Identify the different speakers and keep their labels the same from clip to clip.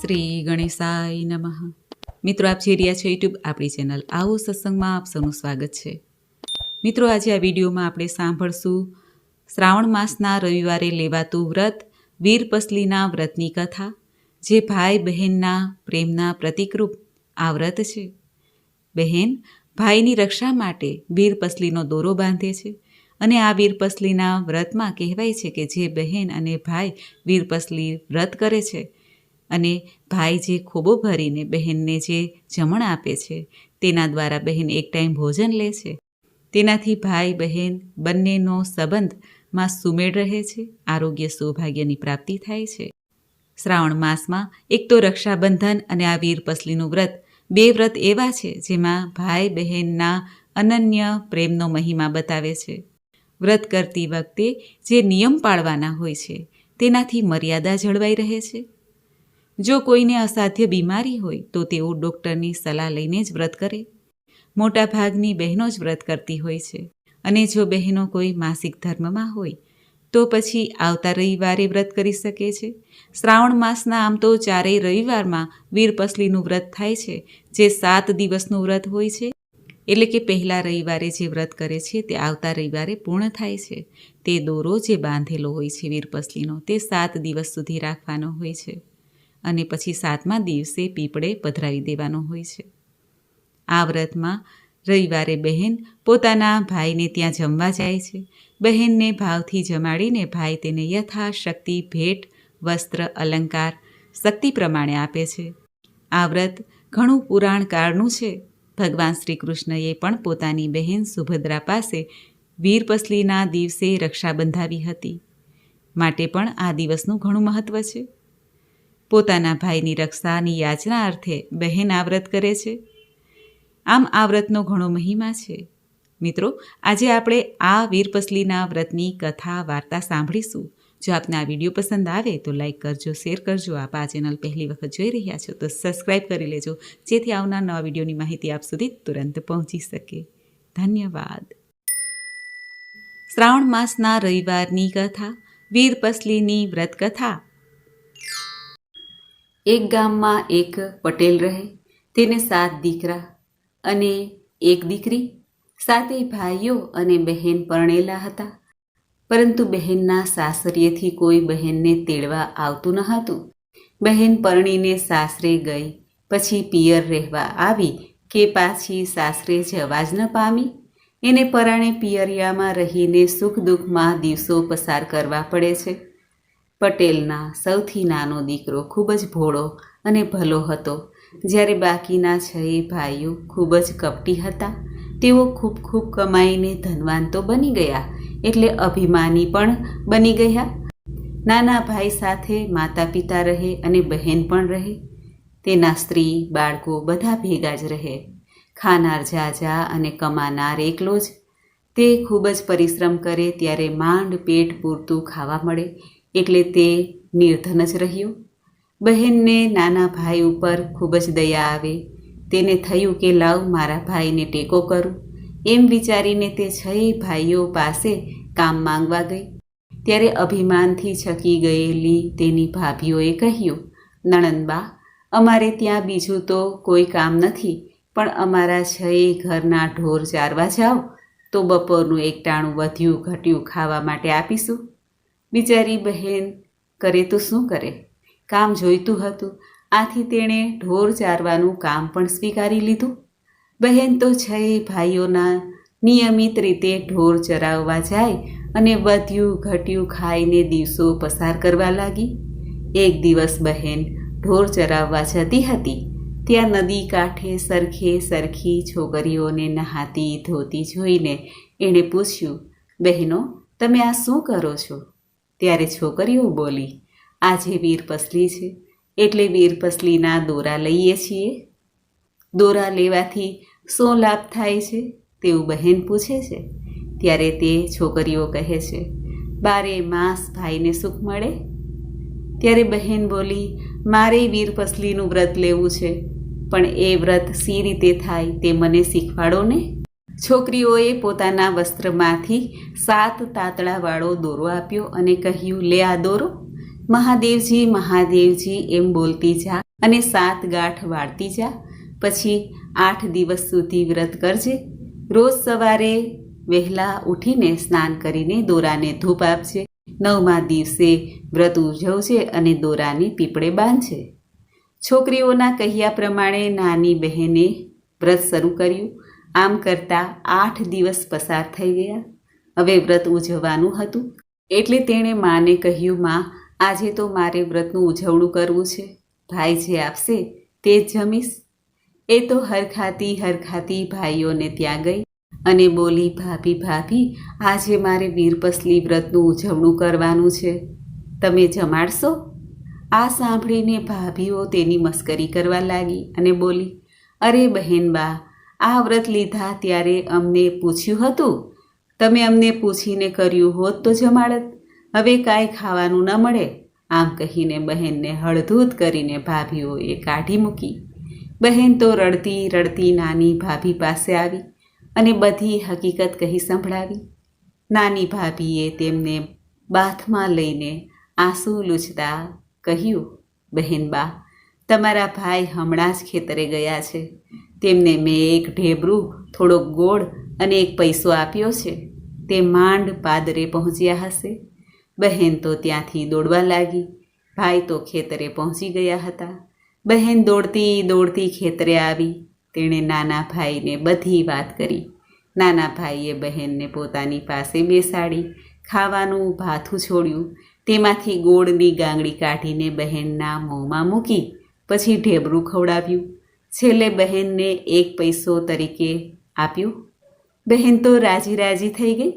Speaker 1: શ્રી ગણેશાય નમઃ. મિત્રો, આપ જે રહ્યા છો યુટ્યુબ આપણી ચેનલ આવો સત્સંગમાં આપ સૌનું સ્વાગત છે. મિત્રો, આજે આ વિડીયોમાં આપણે સાંભળશું શ્રાવણ માસના રવિવારે લેવાતું વ્રત વીરપસલીના વ્રતની કથા, જે ભાઈ બહેનના પ્રેમના પ્રતિકરૂપ આ વ્રત છે. બહેન, ભાઈની રક્ષા માટે વીરપસલીનો દોરો બાંધે છે અને આ વીરપસલીના વ્રતમાં કહેવાય છે કે જે બહેન અને ભાઈ વીરપસલી વ્રત કરે છે અને ભાઈ જે ખોબો ભરીને બહેનને જે જમણ આપે છે, તેના દ્વારા બહેન એક ટાઈમ ભોજન લે છે. તેનાથી ભાઈ, બહેન બંનેનો સંબંધમાં સુમેળ રહે છે, આરોગ્ય સૌભાગ્યની પ્રાપ્તિ થાય છે. શ્રાવણ માસમાં એક તો રક્ષાબંધન અને આ વીરપસલીનું વ્રત બે વ્રત એવા છે જેમાં ભાઈ બહેનના અનન્ય પ્રેમનો મહિમા બતાવે છે. વ્રત કરતી વખતે જે નિયમ પાળવાના હોય છે, તેનાથી મર્યાદા જળવાઈ રહે છે. જો કોઈને અસાધ્ય બીમારી હોય, તો તેઓ ડૉક્ટરની સલાહ લઈને જ વ્રત કરે. મોટા ભાગની બહેનો જ વ્રત કરતી હોય છે. અને જો બહેનો કોઈ માસિક ધર્મમાં હોય, તો પછી આવતા રવિવારે વ્રત કરી શકે છે. શ્રાવણ માસના આમ તો ચારેય રવિવારમાં વીરપસલીનું વ્રત થાય છે, જે સાત દિવસનું વ્રત હોય છે. એટલે કે પહેલા રવિવારે જે વ્રત કરે છે, તે આવતા રવિવારે પૂર્ણ થાય છે. તે દોરો જે બાંધેલો હોય છે વીરપસલીનો તે સાત દિવસ સુધી રાખવાનો હોય છે. અને પછી સાતમા દિવસે પીપળે પધરાવી દેવાનો હોય છે. આ વ્રતમાં રવિવારે બહેન પોતાના ભાઈને ત્યાં જમવા જાય છે. બહેનને ભાવથી જમાડીને ભાઈ તેને યથાશક્તિ ભેટ, વસ્ત્ર, અલંકાર, શક્તિ પ્રમાણે આપે છે. આ વ્રત ઘણું પુરાણ કાળનું છે. ભગવાન શ્રી કૃષ્ણએ પણ પોતાની બહેન સુભદ્રા પાસે વીરપસલીના દિવસે રક્ષા બંધાવી હતી. માટે પણ આ દિવસનું ઘણું મહત્ત્વ છે. પોતાના ભાઈની રક્ષાની યાચના અર્થે બહેન આ વ્રત કરે છે. આમ આ વ્રતનો ઘણો મહિમા છે. મિત્રો, આજે આપણે આ વીરપસલીના વ્રતની કથા, વાર્તા સાંભળીશું. જો આપને આ વીડિયો પસંદ આવે તો લાઈક કરજો, શેર કરજો. આપ આ ચેનલ પહેલી વખત જોઈ રહ્યા છો તો સબસ્ક્રાઈબ કરી લેજો, જેથી આવનાર નવા વિડીયોની માહિતી આપ સુધી તુરંત પહોંચી શકે. ધન્યવાદ. શ્રાવણ માસના રવિવારની કથા, વીરપસલીની વ્રત કથા. એક ગામમાં એક પટેલ રહે, તેને સાત દીકરા અને એક દીકરી. સાતે ભાઈઓ અને બહેન પરણેલા હતા, પરંતુ બહેનના સાસરીએથી કોઈ બહેનને તેડવા આવતું ન હતું બહેન પરણીને સાસરે ગઈ, પછી પિયર રહેવા આવી કે પાછી સાસરે જવા જ ન પામી. એને પરાણે પિયરિયામાં રહીને સુખ દુઃખમાં દિવસો પસાર કરવા પડે છે. પટેલના સૌથી નાનો દીકરો ખૂબ જ ભોળો અને ભલો હતો. જ્યારે બાકીના છ ભાઈઓ ખૂબ જ કપટી હતા, તેઓ ખૂબ ખૂબ કમાઈને ધનવાન તો બની ગયા, એટલે અભિમાની પણ બની ગયા. નાના ભાઈ સાથે માતા પિતા રહે અને બહેન પણ રહે. તેના સ્ત્રી, બાળકો બધા ભેગા જ રહે. ખાનાર જાજા અને કમાનાર એકલો જ. તે ખૂબ જ પરિશ્રમ કરે ત્યારે માંડ પેટ પૂરતું ખાવા મળે એટલે તે નિર્ધન જ રહ્યો. બહેનને નાના ભાઈ ઉપર ખૂબ જ દયા આવે. તેને થયું કે લાવ મારા ભાઈને ટેકો કરું. એમ વિચારીને તે છ ભાઈઓ પાસે કામ માંગવા ગઈ. ત્યારે અભિમાનથી છકી ગયેલી તેની ભાભીઓએ કહ્યું, નણંદબા, અમારે ત્યાં બીજું તો કોઈ કામ નથી, પણ અમારા છ ઘરના ઢોર ચારવા જાઓ. તો બપોરનું એકટાણું વધ્યું ઘટ્યું ખાવા માટે આપીશું. બિચારી બહેન કરે તો શું કરે? કામ જોઈતું હતું. આથી તેણે ઢોર ચારવાનું કામ પણ સ્વીકારી લીધું. બહેન તો છ ભાઈઓના નિયમિત રીતે ઢોર ચરાવવા જાય અને વધ્યું ઘટ્યું ખાઈને દિવસો પસાર કરવા લાગી. એક દિવસ બહેન ઢોર ચરાવવા જતી હતી. ત્યાં નદી કાંઠે સરખે સરખી છોકરીઓને નહાતી ધોતી જોઈને એણે પૂછ્યું, બહેનો, તમે આ શું કરો છો? ત્યારે છોકરીઓ બોલી, આજે વીરપસલી છે, એટલે વીરપસલીના દોરા લઈએ છીએ. દોરા લેવાથી શું લાભ થાય છે? તેવું બહેન પૂછે છે. ત્યારે તે છોકરીઓ કહે છે, બારે માસ ભાઈને સુખ મળે? ત્યારે બહેન બોલી, મારે વીરપસલીનું વ્રત લેવું છે, પણ એ વ્રત સી રીતે થાય તે મને શીખવાડો ને. છોકરીઓએ પોતાના વસ્ત્રમાંથી સાત તાતળાવાળો દોરો આપ્યો અને કહ્યું, લે આ દોરો. મહાદેવજી મહાદેવજી, એમ બોલતી જા અને સાત ગાંઠ વાળતી જા. પછી આઠ દિવસ સુધી વ્રત કરજે. રોજ સવારે વહેલા ઉઠીને સ્નાન કરીને દોરાને ધૂપ આપજે. નવમા દિવસે વ્રત ઉજવજે અને દોરાને પીપળે બાંધજે. છોકરીઓના કહ્યા પ્રમાણે નાની બહેને વ્રત શરૂ કર્યું. આમ કરતાં આઠ દિવસ પસાર થઈ ગયા. હવે વ્રત ઉજવવાનું હતું. એટલે તેણે માને કહ્યું, માં, આજે તો મારે વ્રતનું ઉજવણું કરવું છે. ભાઈ જે આપશે તે જ જમીશ. એ તો હરખાતી હરખાતી ભાઈઓને ત્યાં ગઈ અને બોલી, ભાભી ભાભી, આજે મારે વીરપસલી વ્રતનું ઉજવણું કરવાનું છે. તમે જમાડશો? આ સાંભળીને ભાભીઓ તેની મસ્કરી કરવા લાગી અને બોલી, અરે બહેનબા આ વ્રત લીધા ત્યારે અમને પૂછ્યું હતું, તમે અમને પૂછીને કર્યું હોત તો જમાડત, હવે કાંઈ ખાવાનું ન મળે. આમ કહીને બહેનને હળધૂત કરીને ભાભીઓએ કાઢી મૂકી. બહેન તો રડતી રડતી નાની ભાભી પાસે આવી અને બધી હકીકત કહી સંભળાવી. નાની ભાભીએ તેમને બાથમાં લઈને આંસુ લૂછતા કહ્યું, બહેન બા, તમારા ભાઈ હમણાં જ ખેતરે ગયા છે. તેમને મેં એક ઢેબરું થોડોક ગોળ અને એક પૈસો આપ્યો છે. તે માંડ પાદરે પહોંચ્યા હશે. બહેન તો ત્યાંથી દોડવા લાગી. ભાઈ તો ખેતરે પહોંચી ગયા હતા. બહેન દોડતી દોડતી ખેતરે આવી. તેણે નાના ભાઈને બધી વાત કરી. નાના ભાઈએ બહેનને પોતાની પાસે બેસાડી. ખાવાનું ભાથું છોડ્યું. તેમાંથી ગોળની ગાંગડી કાઢીને બહેનના મોંમાં મૂકી. પછી ઢેબરું ખવડાવ્યું. છેલ્લે બહેનને એક પૈસો તરીકે આપ્યું. બહેન તો રાજી રાજી થઈ ગઈ.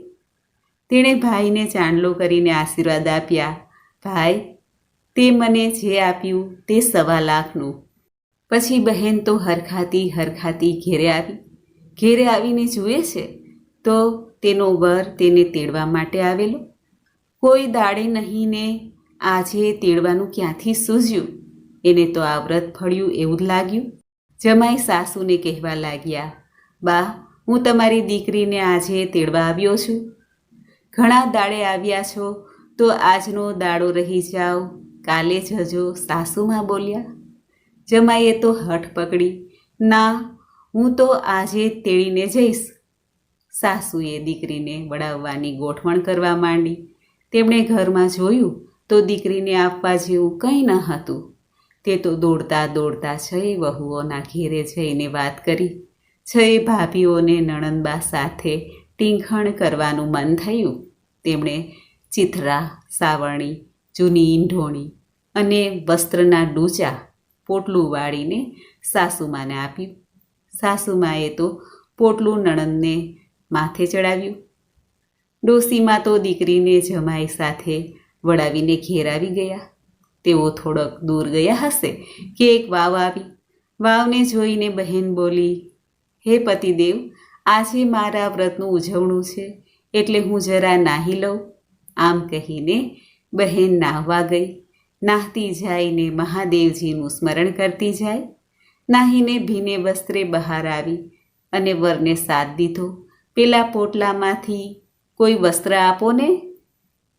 Speaker 1: તેણે ભાઈને ચાંદલો કરીને આશીર્વાદ આપ્યા. ભાઈ, તે મને જે આપ્યું તે સવા લાખનું. પછી બહેન તો હરખાતી હરખાતી ઘેરે આવી. ઘેરે આવીને જુએ છે તો તેનો વર તેને તેડવા માટે આવેલો. કોઈ દાડે નહીં ને આજે તેડવાનું ક્યાંથી સૂઝ્યું? એને તો આ વ્રત ફળ્યું એવું જ લાગ્યું. જમાઈ સાસુને કહેવા લાગ્યા, બા, હું તમારી દીકરીને આજે તેડવા આવ્યો છું. ઘણા દાડે આવ્યા છો તો આજનો દાડો રહી જાઓ, કાલે જજો સાસુમાં બોલ્યા. જમાઈએ તો હઠ પકડી, ના, હું તો આજે તેડીને જઈશ. સાસુએ દીકરીને વડાવવાની ગોઠવણ કરવા માંડી. તેમણે ઘરમાં જોયું તો દીકરીને આપવા જેવું કંઈ ન હતું. તે તો દોડતા દોડતા છએ વહુઓના ઘેરે જઈને વાત કરી. છએ ભાભીઓને નણંદબા સાથે ટીંખણ કરવાનું મન થયું. તેમણે ચિથરા, સાવરણી, જૂની ઈંઢોણી અને વસ્ત્રના ડૂચા પોટલું વાળીને સાસુમાને આપ્યું. સાસુમાએ તો પોટલું નણંદને માથે ચડાવ્યું. ડોસીમાં તો દીકરીને જમાઈ સાથે વળાવીને ઘેર આવી ગયા. તેઓ થોડોક દૂર ગયા હશે કે એક વાવ આવી. વાવને જોઈને બહેન બોલી, હે પતિદેવ, આજે મારા વ્રતનું ઉજવણું છે, એટલે હું જરા નાહી લઉં. આમ કહીને બહેન નાહવા ગઈ. નાહતી જાઈને મહાદેવજીનું સ્મરણ કરતી જાય. નાહીને ભીને વસ્ત્રે બહાર આવી અને વરને સાથ દીધો. પેલા પોટલામાંથી કોઈ વસ્ત્ર આપો ને?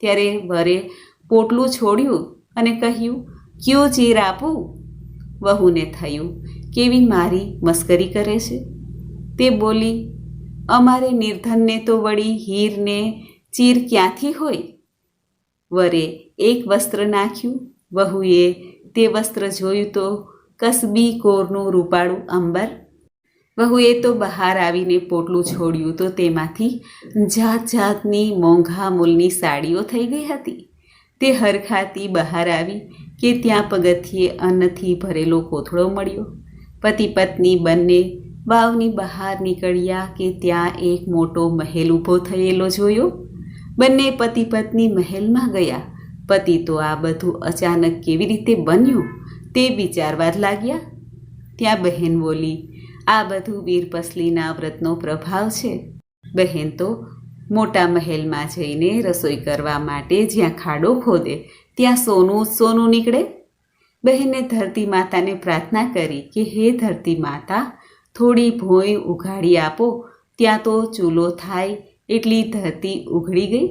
Speaker 1: ત્યારે વરે પોટલું છોડ્યું અને કહ્યું, કયો ચીર આપું? વહુને થયું, કેવી મારી મસ્કરી કરે છે? તે બોલી, અમારે નિર્ધનને તો વળી હીરને ચીર ક્યાંથી હોય? વરે એક વસ્ત્ર નાખ્યું, વહુએ તે વસ્ત્ર જોયું તો કસબી કોરનું રૂપાળું અંબર. વહુએ તો બહાર આવીને પોટલું છોડ્યું તો તેમાંથી જાત જાતની મોંઘા મૂલની સાડીઓ થઈ ગઈ હતી. તે હરખાતી બહાર આવી કે ત્યાં પગથિયે અન્નથી ભરેલો કોથળો મળ્યો. પતિ પત્ની બંને વાવની બહાર નીકળ્યા કે ત્યાં એક મોટો મહેલ ઊભો થયેલો જોયો. બંને પતિ પત્ની મહેલમાં ગયા. પતિ તો આ બધું અચાનક કેવી રીતે બન્યું તે વિચારવા જ લાગ્યા. ત્યાં બહેન બોલી, આ બધું વીરપસલીના વ્રતનો પ્રભાવ છે. બહેન તો મોટા મહેલમાં જઈને રસોઈ કરવા માટે જ્યાં ખાડો ખોદે, ત્યાં સોનું સોનું નીકળે. બહેને ધરતી માતાને પ્રાર્થના કરી કે, હે ધરતી માતા, થોડી ભોંય ઉઘાડી આપો, ત્યાં તો ચૂલો થાય, એટલી ધરતી ઉઘડી ગઈ.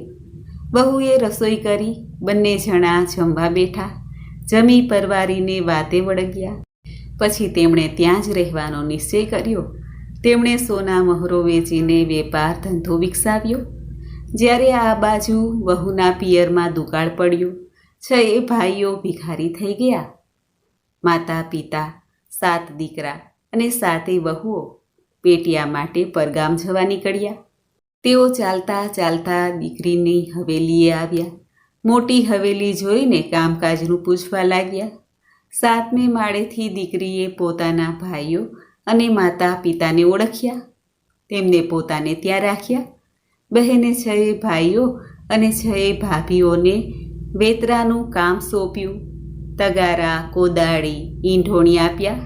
Speaker 1: બહુએ રસોઈ કરી, બંને જણા જમવા બેઠા. જમી પરવારીને વાતે વળગ્યા. પછી તેમણે ત્યાં જ રહેવાનો નિશ્ચય કર્યો. તેમણે સોના મહોરો વેચીને વેપાર ધંધો વિકસાવ્યો. જ્યારે આ બાજુ વહુના પિયરમાં દુકાળ પડ્યું છ એ ભાઈઓ ભિખારી થઈ ગયા. માતા, પિતા, સાત દીકરા અને સાતે વહુઓ પેટિયા માટે પરગામ જવા નીકળ્યા. તેઓ ચાલતા ચાલતા દીકરીની હવેલીએ આવ્યા. મોટી હવેલી જોઈને કામકાજનું પૂછવા લાગ્યા. સાતમે માળેથી દીકરીએ પોતાના ભાઈઓ અને માતા પિતાને ઓળખ્યા. તેમને પોતાને ત્યાં રાખ્યા. બહેને છએ ભાઈઓ અને છએ ભાભીઓને વેતરાનું કામ સોંપ્યું. તગારા, કોદાળી, ઈંઢોણી આપ્યા.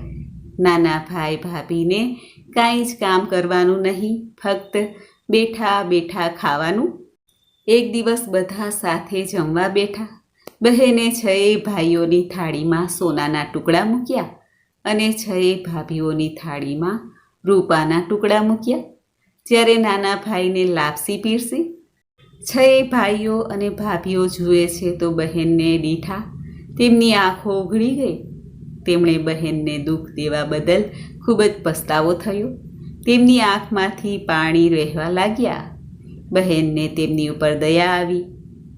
Speaker 1: નાના ભાઈ ભાભીને કાંઈ જ કામ કરવાનું નહીં, ફક્ત બેઠા બેઠા ખાવાનું. એક દિવસ બધા સાથે જમવા બેઠા. બહેને છએ ભાઈઓની થાળીમાં સોનાના ટુકડા મૂક્યા. અને છએ ભાભીઓની થાળીમાં રૂપાના ટુકડા મૂક્યા. જ્યારે નાના ભાઈને લાપસી પીરસી, છએ ભાઈઓ અને ભાભીઓ જુએ છે તો બહેનને દીઠા. તેમની આંખો ઉઘડી ગઈ. તેમણે બહેનને દુઃખ દેવા બદલ ખૂબ જ પસ્તાવો થયો. તેમની આંખમાંથી પાણી વહેવા લાગ્યા. બહેનને તેમની ઉપર દયા આવી.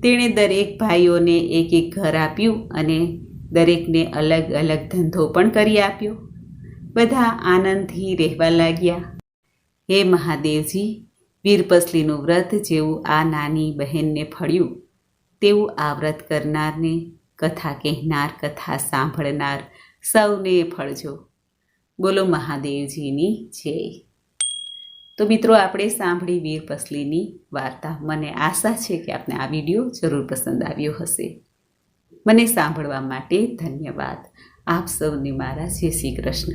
Speaker 1: તેણે દરેક ભાઈઓને એક એક ઘર આપ્યું અને દરેકને અલગ અલગ ધંધો પણ કરી આપ્યો. બધા આનંદથી રહેવા લાગ્યા. હે મહાદેવજી, વીરપસલીનું વ્રત જેવું આ નાની બહેનને ફળ્યું. તેવું આ વ્રત કરનારને કથા કહેનાર, કથા સાંભળનાર સૌને ફળજો. બોલો મહાદેવજીની જય. તો મિત્રો, આપણે સાંભળી વીર પસલીની વાર્તા. મને આશા છે કે આપને આ વીડિયો જરૂર પસંદ આવ્યો હશે. મને સાંભળવા માટે ધન્યવાદ. આપ સૌને મારા શ્રી શ્રી કૃષ્ણ.